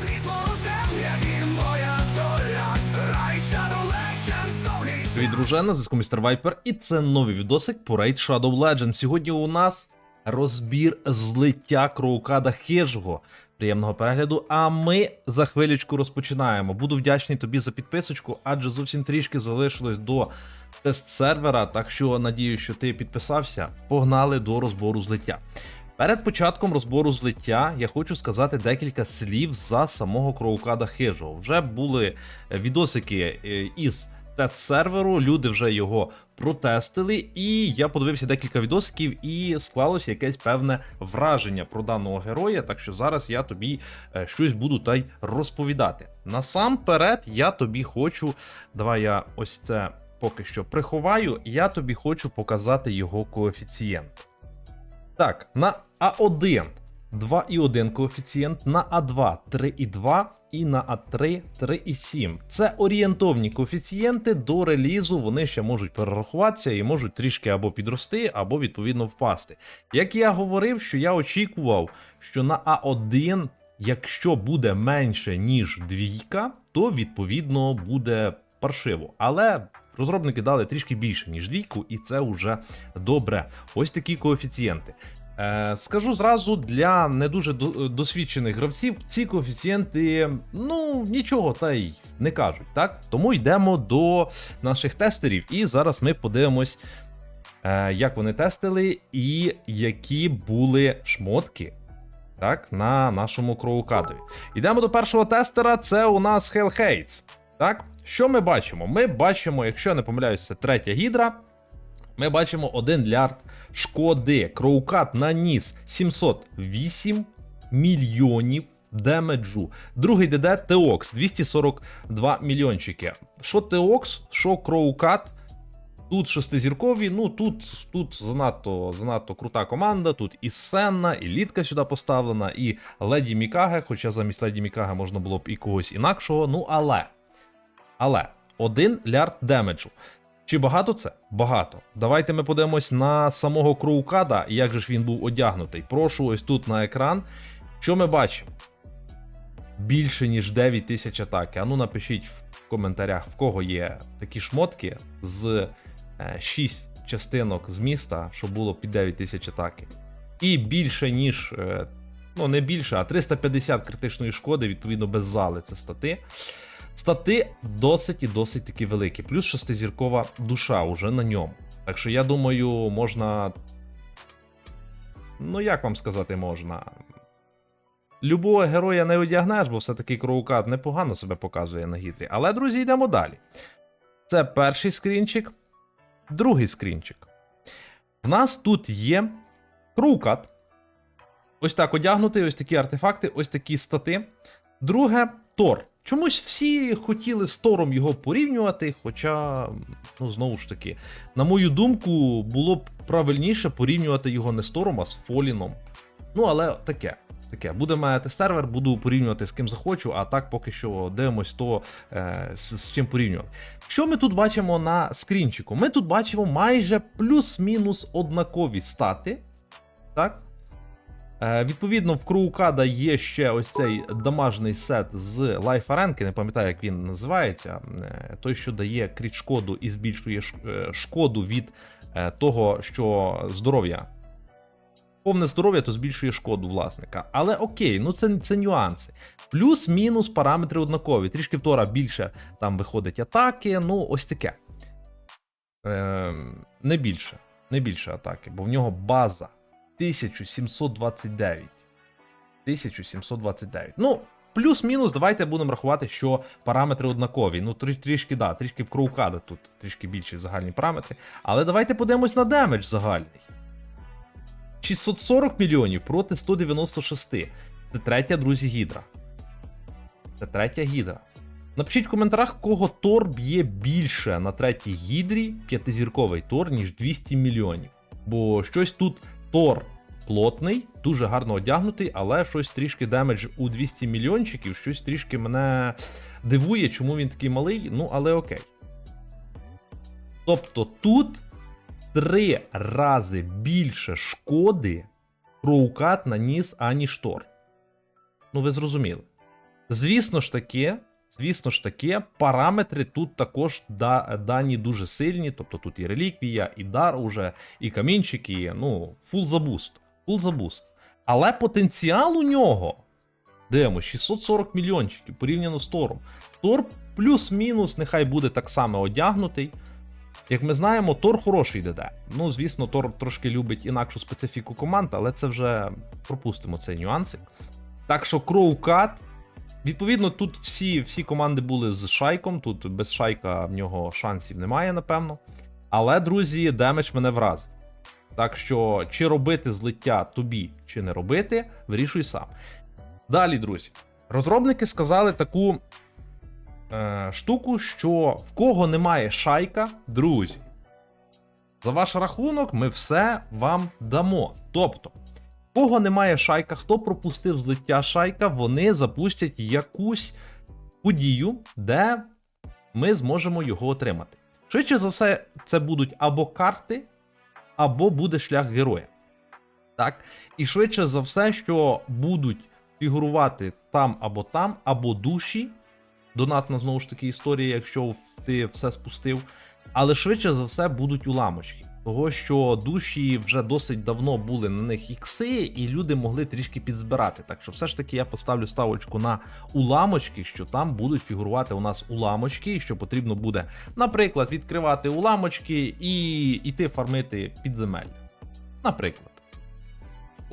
Світло у темряві моя доля, рай Shadow Legends зв'язку містер Вайпер, і це новий відосик по Raid Shadow Legends. Сьогодні у нас розбір злиття Кроукада Хижого. Приємного перегляду. А ми за хвилючку розпочинаємо. Буду вдячний тобі за підписочку, адже зовсім трішки залишилось до тест-сервера. Так що надію, що ти підписався. Погнали до розбору злиття. Перед початком розбору злиття я хочу сказати декілька слів за самого Кроукада Хижого. Вже були е, відосики е, із тест-серверу, люди вже його протестили, і я подивився декілька відосиків, і склалося якесь певне враження про даного героя. Так що зараз я тобі е, щось буду та й розповідати. Насамперед, я тобі хочу. Давай я ось це поки що приховаю. Я тобі хочу показати його коефіцієнт. Так, на А1 2,1 коефіцієнт, на А2 3,2 і на А3 3,7. Це орієнтовні коефіцієнти до релізу, вони ще можуть перерахуватися і можуть трішки або підрости, або відповідно впасти. Як я говорив, що я очікував, що на А1, якщо буде менше, ніж двійка, то відповідно буде паршиво. Але розробники дали трішки більше, ніж двійку, і це вже добре. Ось такі коефіцієнти. Е, скажу зразу для не дуже досвідчених гравців, ці коефіцієнти, ну нічого та й не кажуть, так? Тому йдемо до наших тестерів, і зараз ми подивимось, е, як вони тестили, і які були шмотки. Так, на нашому кроукадові. Йдемо до першого тестера. Це у нас Hellhates. Так, що ми бачимо? Ми бачимо, якщо я не помиляюсь, це третя гідра. Ми бачимо 1 лярд шкоди. Кроукат наніс 708 мільйонів демеджу. Другий ДД Теокс 242 мільйончики. Що Теокс, що Кроукат. Тут шестизіркові, ну тут, тут занадто, занадто крута команда. Тут і Сенна, і Літка сюди поставлена, і Леді Мікаге, хоча замість Леді Мікаге можна було б і когось інакшого. Ну але. Але 1 лярд демеджу. Чи багато це? Багато. Давайте ми подивимось на самого Кроукада, як же ж він був одягнутий. Прошу ось тут на екран. Що ми бачимо? Більше ніж 9 тисяч атаки. А ну напишіть в коментарях, в кого є такі шмотки з 6 частинок з міста, щоб було під 9 тисяч атаки. І більше, ніж. е, Ну, не більше, а 350 критичної шкоди, відповідно, без зали це стати. Стати досить і досить таки великі. Плюс шестизіркова душа уже на ньому. Так що я думаю, можна. Ну, як вам сказати, можна. Любого героя не одягнеш, бо все-таки Кроукат непогано себе показує на гідрі. Але, друзі, йдемо далі. Це перший скрінчик, другий скрінчик. В нас тут є Кроукат. Ось так одягнутий, ось такі артефакти, ось такі стати. Друге Тор. Чомусь всі хотіли з Тором його порівнювати, хоча, ну, знову ж таки, на мою думку, було б правильніше порівнювати його не з Тором, а з Фоліном. Ну, але таке. Таке, буде мати сервер, буду порівнювати з ким захочу, а так поки що дивимось, то е, з, з чим порівнювати. Що ми тут бачимо на скрінчику? Ми тут бачимо майже плюс-мінус однакові стати. Так? Е, відповідно, в Кроукада є ще ось цей дамажний сет з Life Аренки, не пам'ятаю, як він називається. Е, той, що дає кріт шкоду і збільшує е, шкоду від того, що здоров'я. Повне здоров'я, то збільшує шкоду власника. Але окей, ну це, це нюанси. Плюс-мінус параметри однакові. Трішки в Тора більше там виходить атаки, ну ось таке. Е, не більше. Не більше атаки, бо в нього база 1729. 1729. Ну, плюс-мінус, давайте будемо рахувати, що параметри однакові. Ну, трі- трішки, да, трішки в Кроукада тут трішки більші загальні параметри. Але давайте подивимось на демедж загальний. 640 мільйонів проти 196. Це третя, друзі, гідра. Це третя гідра. Напишіть в коментарях, кого Тор б'є більше на третій гідрі, п'ятизірковий Тор, ніж 200 мільйонів. Бо щось тут Тор плотний, дуже гарно одягнутий, але щось трішки демедж у 200 мільйончиків, щось трішки мене дивує, чому він такий малий, ну але окей. Тобто тут три рази більше шкоди Кроукат наніс, аніж Тор. Ну, ви зрозуміли. Звісно ж таки, звісно ж таки, параметри тут також да, дані дуже сильні. Тобто тут і реліквія, і дар уже, і камінчики, ну, фул забуст. Фул забуст. Але потенціал у нього. Дивимось, 640 мільйончиків порівняно з Тором. Тор плюс-мінус, нехай буде так само одягнутий. Як ми знаємо, Тор хороший ДД. Ну, звісно, Тор трошки любить інакшу специфіку команд, але це вже пропустимо цей нюансик. Так що Кроукат. Відповідно, тут всі, всі команди були з шайком. Тут без шайка в нього шансів немає, напевно. Але, друзі, демедж мене вразив. Так що, чи робити злиття тобі, чи не робити, вирішуй сам. Далі, друзі, розробники сказали таку е, штуку, що в кого немає шайка, друзі, за ваш рахунок ми все вам дамо. Тобто, в кого немає шайка, хто пропустив злиття шайка, вони запустять якусь подію, де ми зможемо його отримати. Швидше за все, це будуть або карти, або буде шлях героя. Так? І швидше за все, що будуть фігурувати там або там, або душі. Донатна знову ж таки історія, якщо ти все спустив. Але швидше за все будуть уламочки. Того, що душі вже досить давно були на них ікси, і люди могли трішки підзбирати. Так що все ж таки я поставлю ставочку на уламочки, що там будуть фігурувати у нас уламочки, і що потрібно буде, наприклад, відкривати уламочки і йти фармити підземелля. Наприклад.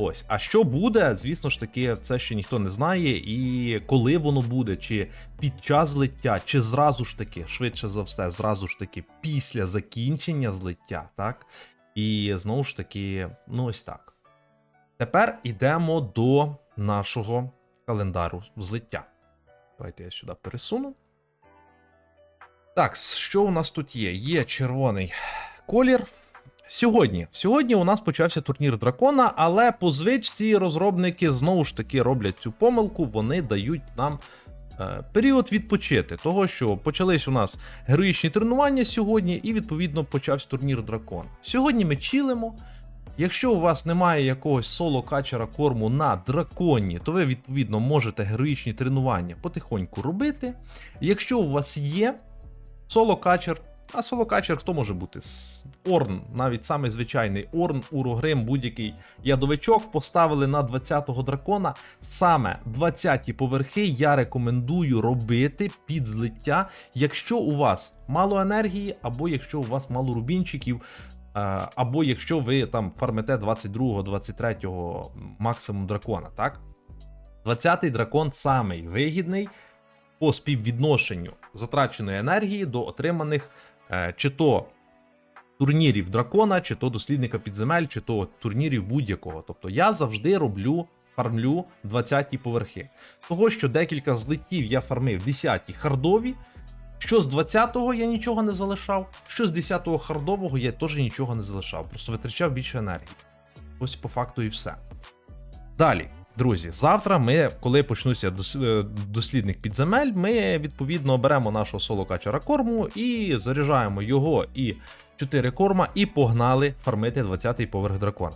Ось, а що буде, звісно ж таки, це ще ніхто не знає, і коли воно буде, чи під час злиття, чи зразу ж таки, швидше за все, зразу ж таки, після закінчення злиття, так? І знову ж таки, ну ось так. Тепер йдемо до нашого календару злиття. Давайте я сюди пересуну. Так, що у нас тут є? Є червоний колір. Сьогодні. Сьогодні у нас почався турнір дракона, але по звичці розробники знову ж таки роблять цю помилку, вони дають нам е, період відпочити. Того, що почались у нас героїчні тренування сьогодні, і відповідно почався турнір дракон. Сьогодні ми чилимо. Якщо у вас немає якогось соло качера корму на драконі, то ви відповідно можете героїчні тренування потихоньку робити. Якщо у вас є соло качер, а соло качер хто може бути? Орн, навіть самий звичайний Орн, Урогрим, будь-який ядовичок поставили на 20-го дракона. Саме 20-ті поверхи я рекомендую робити під злиття, якщо у вас мало енергії, або якщо у вас мало рубінчиків. е, Або якщо ви там фармите 22-го, 23-го максимум дракона, так? 20-й дракон самий вигідний по співвідношенню затраченої енергії до отриманих чи то турнірів дракона, чи то дослідника підземель, чи то турнірів будь-якого. Тобто я завжди роблю. Фармлю 20-ті поверхи. Того, що декілька злиттів я фармив 10-ті хардові, що з 20-го я нічого не залишав, що з 10-го хардового я теж нічого не залишав, просто витрачав більше енергії. Ось по факту і все. Далі, друзі, завтра ми, коли почнуться е, дослідник підземель, ми відповідно беремо нашого соло качера корму і заряджаємо його і 4 корма, і погнали фармити 20-й поверх дракона.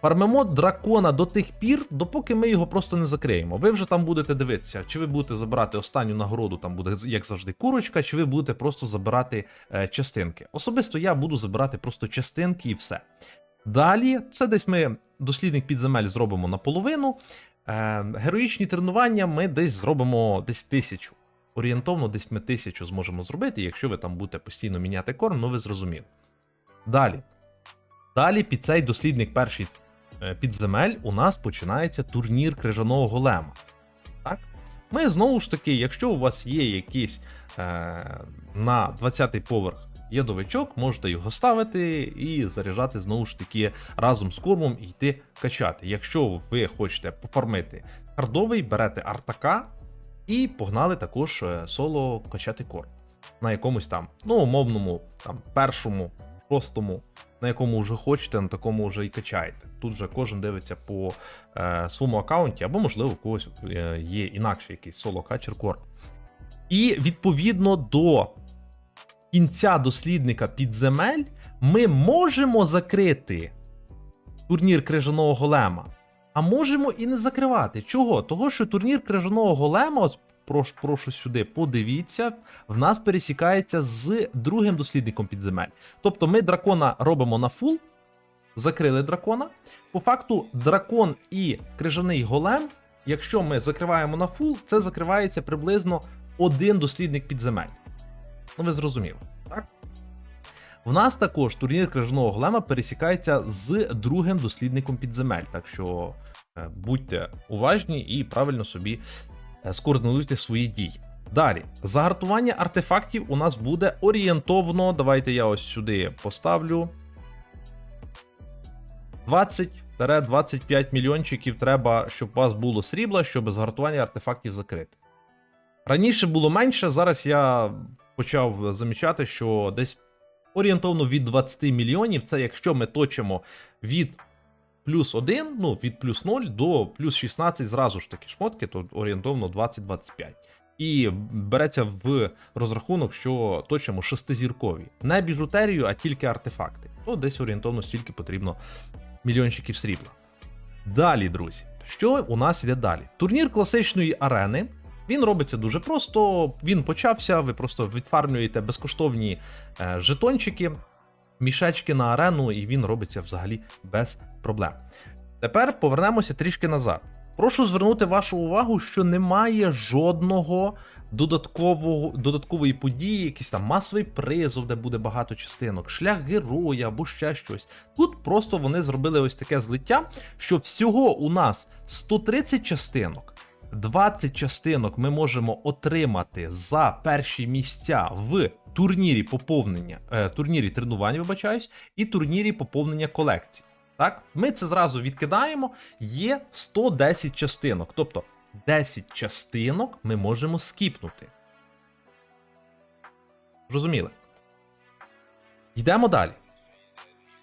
Фармимо дракона до тих пір, допоки ми його просто не закриємо. Ви вже там будете дивитися, чи ви будете забирати останню нагороду, там буде як завжди курочка, чи ви будете просто забирати е, частинки. Особисто я буду забирати просто частинки і все. Далі, це десь ми дослідник підземель зробимо наполовину. Е, героїчні тренування ми десь зробимо десь тисячу. Орієнтовно, десь ми тисячу зможемо зробити, якщо ви там будете постійно міняти корм, ну ви зрозуміли. Далі. Далі під цей дослідник перший е, підземель у нас починається турнір крижаного голема. Так? Ми знову ж таки, якщо у вас є якийсь е, на 20-й поверх ядовичок, можете його ставити і заряджати знову ж таки разом з кормом і йти качати. Якщо ви хочете пофармити хардовий, берете артака і погнали також е, соло качати корм. На якомусь там, ну, умовному, там, першому, шостому, на якому вже хочете, на такому вже і качаєте. Тут вже кожен дивиться по е, своєму аккаунті, або, можливо, в когось е, є інакше якийсь соло качер корм. І відповідно до кінця дослідника підземель ми можемо закрити турнір крижаного голема. А можемо і не закривати. Чого? Того, що турнір крижаного голема, от прошу, прошу сюди, подивіться, в нас пересікається з другим дослідником підземель. Тобто ми дракона робимо на фул, закрили дракона. По факту, дракон і крижаний голем, якщо ми закриваємо на фул, це закривається приблизно один дослідник підземель. Ну, ви зрозуміли, так? В нас також турнір крижаного голема пересікається з другим дослідником підземель, так що е, будьте уважні і правильно собі е, скоординуйте свої дії. Далі, загартування артефактів у нас буде орієнтовно. Давайте я ось сюди поставлю. 20-25 мільйончиків треба, щоб у вас було срібла, щоб загартування артефактів закрити. Раніше було менше, зараз я почав замічати, що десь орієнтовно від 20 мільйонів. Це якщо ми точимо від плюс 1, ну від плюс 0 до плюс 16 зразу ж таки шмотки, то орієнтовно 20-25. І береться в розрахунок, що точимо шестизіркові. Не біжутерію, а тільки артефакти. То десь орієнтовно стільки потрібно мільйончиків срібла. Далі, друзі, що у нас йде далі? Турнір класичної арени. Він робиться дуже просто. Він почався. Ви просто відфармлюєте безкоштовні е, жетончики, мішечки на арену, і він робиться взагалі без проблем. Тепер повернемося трішки назад. Прошу звернути вашу увагу, що немає жодного додаткового, додаткової події, якийсь там масовий призов, де буде багато частинок, шлях героя або ще щось. Тут просто вони зробили ось таке злиття, що всього у нас 130 частинок. 20 частинок ми можемо отримати за перші місця в турнірі поповнення, е, турнірі тренувань, вибачаюсь, і турнірі поповнення колекцій. Так, ми це зразу відкидаємо. Є 110 частинок. Тобто 10 частинок ми можемо скіпнути. Зрозуміли? Йдемо далі.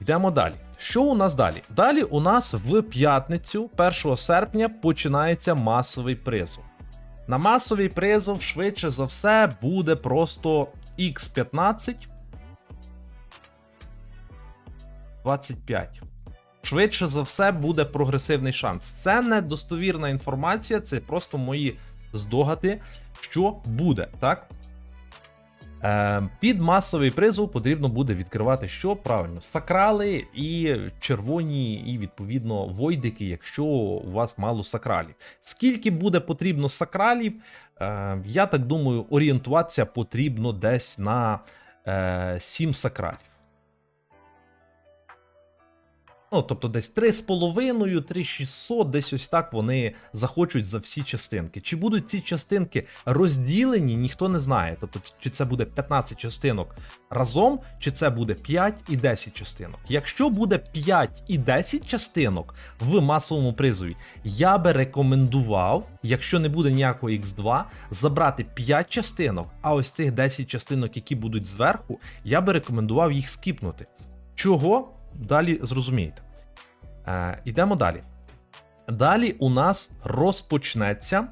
Йдемо далі. Що у нас далі? Далі у нас в п'ятницю, 1 серпня, починається масовий призов. На масовий призов, швидше за все, буде просто X15 25. Швидше за все буде прогресивний шанс. Це не достовірна інформація, це просто мої здогади, що буде, так? Е, під масовий призов потрібно буде відкривати що правильно? Сакрали і червоні, і відповідно войдики, якщо у вас мало сакралів. Скільки буде потрібно сакралів, е, я так думаю, орієнтуватися потрібно десь на е, 7 сакралів. Ну, тобто десь 3,5, 3,600, десь ось так вони захочуть за всі частинки. Чи будуть ці частинки розділені, ніхто не знає. Тобто, чи це буде 15 частинок разом, чи це буде 5 і 10 частинок. Якщо буде 5 і 10 частинок в масовому призові, я би рекомендував, якщо не буде ніякого X2, забрати 5 частинок, а ось цих 10 частинок, які будуть зверху, я би рекомендував їх скіпнути. Чого? Далі зрозумієте. Е, Йдемо далі. Далі у нас розпочнеться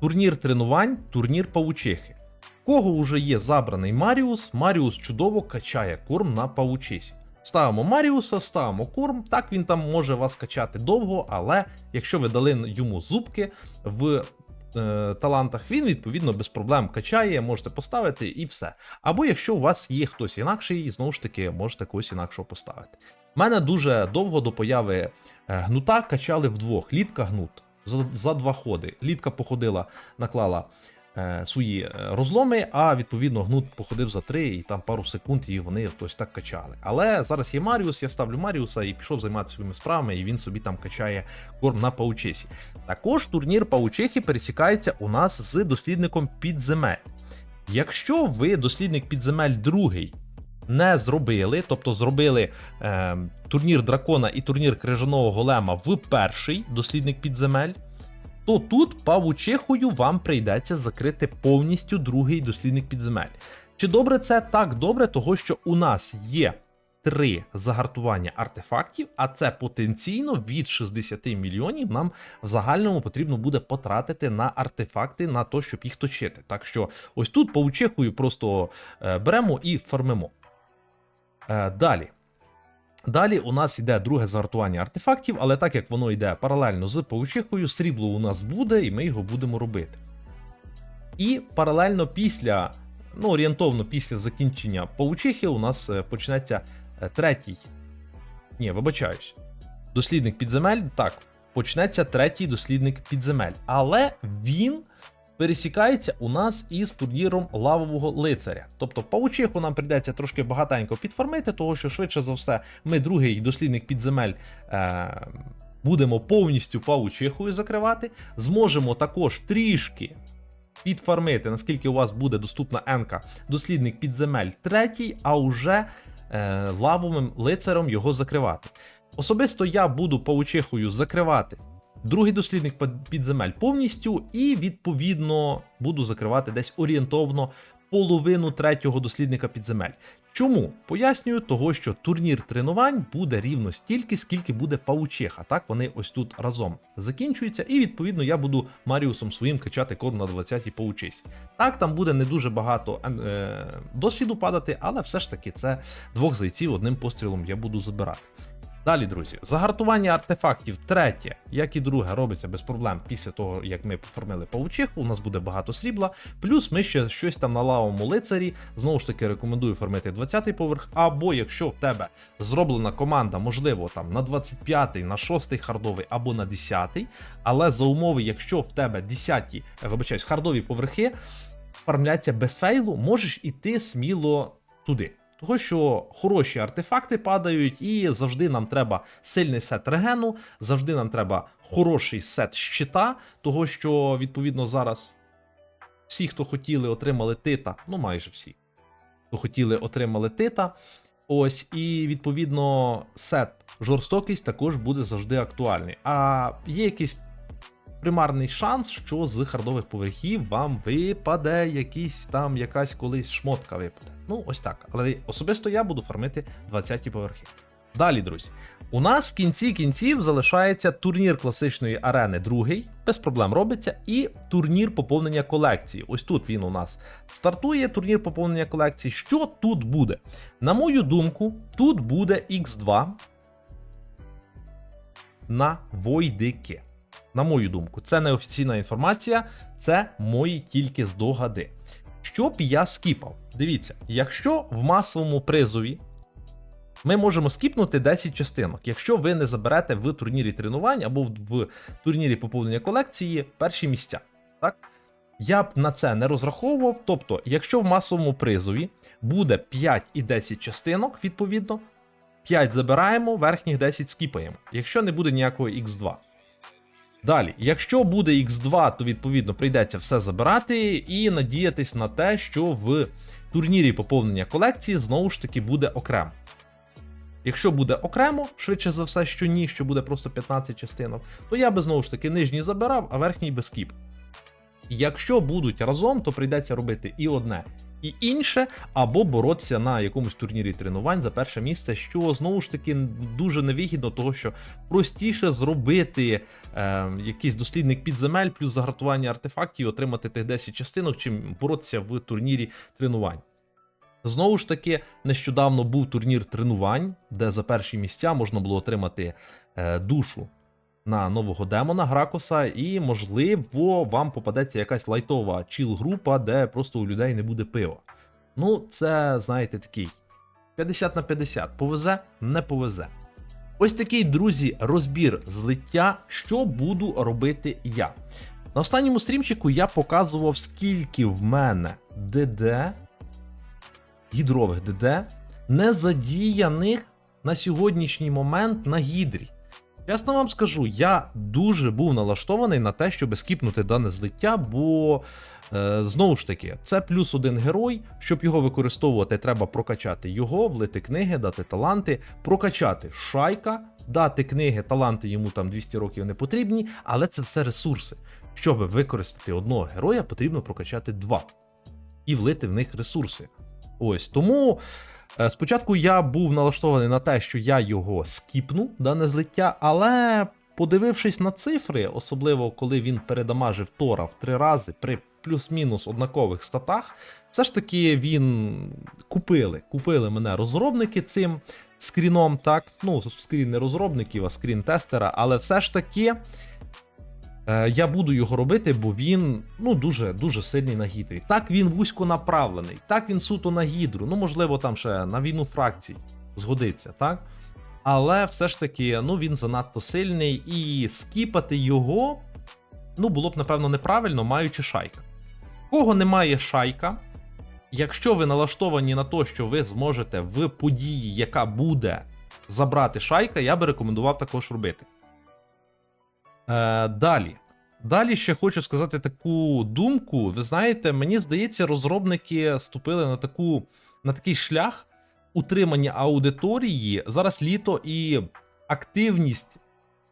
турнір тренувань, турнір павучихи. Кого вже є забраний Маріус, Маріус чудово качає корм на павучисі. Ставимо Маріуса, ставимо корм. Так він там може вас качати довго, але якщо ви дали йому зубки в талантах, він відповідно без проблем качає, можете поставити і все. Або якщо у вас є хтось інакший, знову ж таки, можете когось інакшого поставити. У мене дуже довго до появи е, гнута качали вдвох. Літка гнут за, за два ходи. Літка походила, наклала е, свої е, розломи, а відповідно гнут походив за три і там пару секунд і вони ось так качали. Але зараз є Маріус, я ставлю Маріуса і пішов займатися своїми справами, і він собі там качає корм на паучесі. Також турнір паучихи пересікається у нас з дослідником підземель. Якщо ви дослідник підземель другий не зробили, тобто зробили е, турнір дракона і турнір крижаного голема в перший дослідник підземель, то тут павучихою вам прийдеться закрити повністю другий дослідник підземель. Чи добре це? Так добре, того що у нас є три загартування артефактів, а це потенційно від 60 мільйонів нам в загальному потрібно буде потратити на артефакти на те, щоб їх точити. Так що ось тут паучихою просто е, беремо і фармимо. Е, далі. Далі у нас йде друге загартування артефактів, але так як воно йде паралельно з паучихою, срібло у нас буде, і ми його будемо робити. І паралельно після, ну орієнтовно після закінчення паучихи, у нас е, почнеться е, третій. Ні, вибачаюсь. Дослідник підземель. Так, почнеться третій дослідник підземель. Але він пересікається у нас із турніром лавового лицаря. Тобто паучиху нам прийдеться трошки багатенько підформити, того що швидше за все ми другий дослідник підземель. Е- Будемо повністю паучихою закривати. Зможемо також трішки підфармити, наскільки у вас буде доступна енка дослідник підземель третій, а уже е, лавовим лицарем його закривати. Особисто я буду паучихою закривати другий дослідник під- підземель повністю, і відповідно буду закривати десь орієнтовно половину третього дослідника підземель. Чому? Пояснюю, того, що турнір тренувань буде рівно стільки, скільки буде паучиха. Так вони ось тут разом закінчуються, і відповідно я буду Маріусом своїм качати код на 20-й паучись. Так, там буде не дуже багато е, досвіду падати, але все ж таки це двох зайців одним пострілом я буду забирати. Далі, друзі, загартування артефактів третє, як і друге, робиться без проблем після того, як ми поформили паучиху. У нас буде багато срібла. Плюс ми ще щось там на лавовому лицарі. Знову ж таки, рекомендую формити 20-й поверх. Або якщо в тебе зроблена команда, можливо, там на 25-й, на 6-й хардовий або на 10-й. Але за умови, якщо в тебе 10-ті, е, вибачаюсь, хардові поверхи фармляться без фейлу, можеш іти сміло туди. Того, що хороші артефакти падають, і завжди нам треба сильний сет регену, завжди нам треба хороший сет щита, того що, відповідно, зараз всі, хто хотіли, отримали тита, ну майже всі, хто хотіли, отримали тита. Ось, і відповідно сет жорстокість також буде завжди актуальний. А є якийсь примарний шанс, що з хардових поверхів вам випаде якийсь там якась колись шмотка випаде. Ну, ось так. Але особисто я буду фармити 20-ті поверхи. Далі, друзі, у нас в кінці кінців залишається турнір класичної арени, другий, без проблем робиться, і турнір поповнення колекції. Ось тут він у нас стартує, турнір поповнення колекції. Що тут буде? На мою думку, тут буде X2 на Войдики. На мою думку, це не офіційна інформація, це мої тільки здогади. Що б я скіпав? Дивіться, якщо в масовому призові ми можемо скіпнути 10 частинок, якщо ви не заберете в турнірі тренувань або в, турнірі поповнення колекції перші місця. Так? Я б на це не розраховував. Тобто, якщо в масовому призові буде 5 і 10 частинок, відповідно, 5 забираємо, верхніх 10 скіпаємо, якщо не буде ніякого X2. Далі, якщо буде X2, то відповідно прийдеться все забирати і надіятись на те, що в турнірі поповнення колекції знову ж таки буде окремо. Якщо буде окремо, швидше за все, що ні, що буде просто 15 частинок, то я би знову ж таки нижній забирав, а верхній без скіп. Якщо будуть разом, то прийдеться робити і одне, і інше, або боротися на якомусь турнірі тренувань за перше місце, що знову ж таки дуже невигідно, того що простіше зробити е, якийсь дослідник підземель плюс загартування артефактів і отримати тих 10 частинок, чим боротися в турнірі тренувань. Знову ж таки, нещодавно був турнір тренувань, де за перші місця можна було отримати е, душу на нового демона Гракоса, і, можливо, вам попадеться якась лайтова чіл-група, де просто у людей не буде пива. Ну, це, знаєте, такий 50 на 50. Повезе, не повезе. Ось такий, друзі, розбір злиття, що буду робити я. На останньому стрімчику я показував, скільки в мене ДД, гідрових ДД, не задіяних на сьогоднішній момент на гідрі. Чесно вам скажу, я дуже був налаштований на те, щоб скіпнути дане злиття, бо е, знову ж таки, це плюс один герой. Щоб його використовувати, треба прокачати його, влити книги, дати таланти, прокачати шайка, дати книги, таланти йому там 200 років не потрібні, але це все ресурси. Щоб використати одного героя, потрібно прокачати два і влити в них ресурси. Ось тому. Е, Спочатку я був налаштований на те, що я його скіпну, дане злиття, але подивившись на цифри, особливо коли він передамажив Тора в три рази при плюс-мінус однакових статах. Все ж таки він купили. Купили мене розробники цим скріном, так. Ну, скрін не розробників, а скрін тестера, але все ж таки. Е, Я буду його робити, бо він ну дуже дуже сильний на гідрі. Так він вузько направлений, так він суто на гідру. Ну можливо, там ще на війну фракцій згодиться, так? Але все ж таки, ну він занадто сильний, і скіпати його ну було б напевно неправильно, маючи шайка. Кого немає шайка, якщо ви налаштовані на те, що ви зможете в події, яка буде забрати шайка, я би рекомендував також робити. Е, далі. Далі ще хочу сказати таку думку. Ви знаєте, мені здається, розробники ступили на таку на такий шлях утримання аудиторії. Зараз літо і активність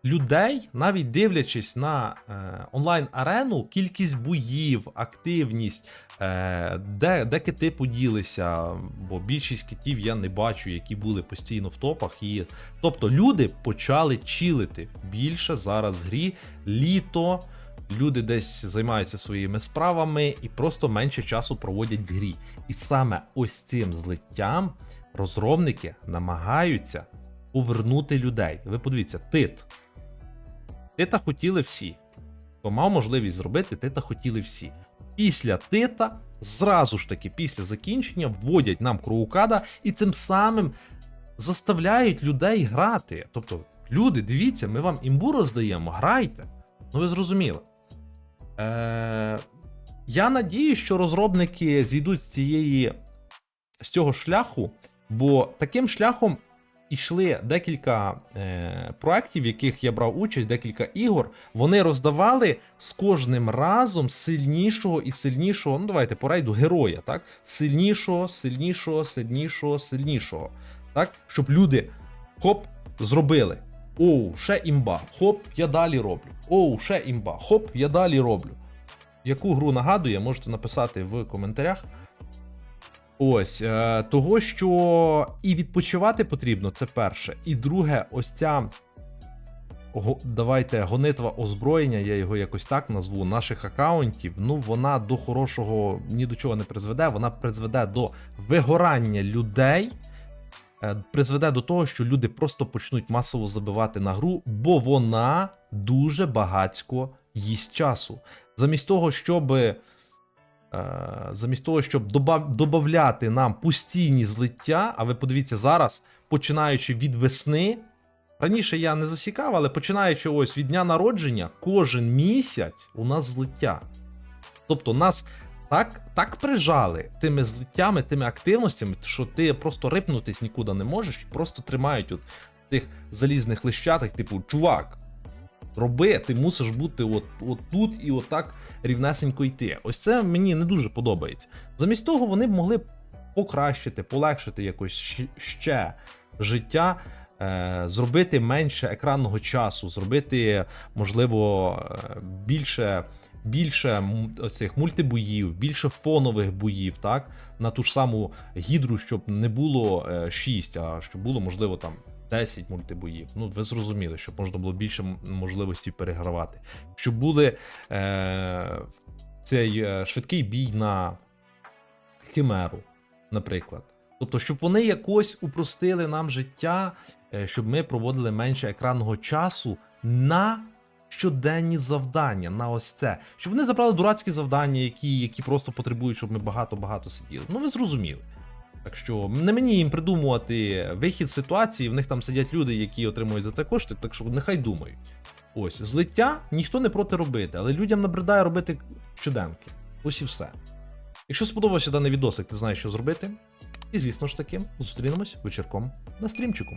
людей, навіть дивлячись на е, онлайн-арену, кількість боїв, активність, е, де, де кити поділися, бо більшість китів я не бачу, які були постійно в топах. І... Тобто люди почали чилити більше зараз в грі. Літо, люди десь займаються своїми справами і просто менше часу проводять в грі. І саме ось цим злиттям розробники намагаються повернути людей. Ви подивіться, тит. Тита хотіли всі. Хто мав можливість зробити, тита хотіли всі. Після тита, зразу ж таки, після закінчення, вводять нам кроукада і цим самим заставляють людей грати. Тобто, люди, дивіться, ми вам імбу роздаємо, грайте. Ну ви зрозуміли. Е, я надію, що розробники зійдуть з цієї з цього шляху, бо таким шляхом йшли декілька е, проєктів, в яких я брав участь, декілька ігор. Вони роздавали з кожним разом сильнішого і сильнішого. Ну, давайте по рейду героя, так? Сильнішого, сильнішого, сильнішого, сильнішого. Так? Щоб люди хоп, зробили. Оу, ще імба. Хоп, я далі роблю. Оу, ще імба. Хоп, я далі роблю. Яку гру нагадує, можете написати в коментарях. Ось, е, того, що і відпочивати потрібно, це перше. І друге, ось ця. Давайте гонитва озброєння, я його якось так назву, наших акаунтів. Ну, вона до хорошого ні до чого не призведе. Вона призведе до вигорання людей, е, призведе до того, що люди просто почнуть масово забивати на гру, бо вона дуже багатько їсть часу. Замість того, щоб. Е, замість того, щоб добавляти нам постійні злиття, а ви подивіться зараз, починаючи від весни. Раніше я не засікав, але починаючи ось від дня народження, кожен місяць у нас злиття. Тобто нас так, так прижали тими злиттями, тими активностями, що ти просто рипнутись нікуди не можеш, просто тримають от в тих залізних лищатах, типу, чувак, роби, ти мусиш бути от, от тут і отак рівнесенько йти. Ось це мені не дуже подобається. Замість того, вони б могли покращити, полегшити якось ще життя. е, Зробити менше екранного часу, зробити, можливо, е, більше, більше оцих мультибоїв, більше фонових боїв, так? На ту ж саму гідру, щоб не було 6, а щоб було, можливо, там 10 мультибоїв. Ну, ви зрозуміли, щоб можна було більше можливості перегравати. Щоб були е, цей е, швидкий бій на химеру, наприклад. Тобто, щоб вони якось упростили нам життя, е, щоб ми проводили менше екранного часу на щоденні завдання, на ось це. Щоб вони забрали дурацькі завдання, які, які просто потребують, щоб ми багато-багато сиділи. Ну, ви зрозуміли. Так що не мені їм придумувати вихід ситуації, в них там сидять люди, які отримують за це кошти, так що нехай думають. Ось, злиття ніхто не проти робити, але людям набридає робити щоденки. Ось і все. Якщо сподобався даний відосик, ти знаєш, що зробити. І звісно ж таки, зустрінемось вечірком на стрімчику.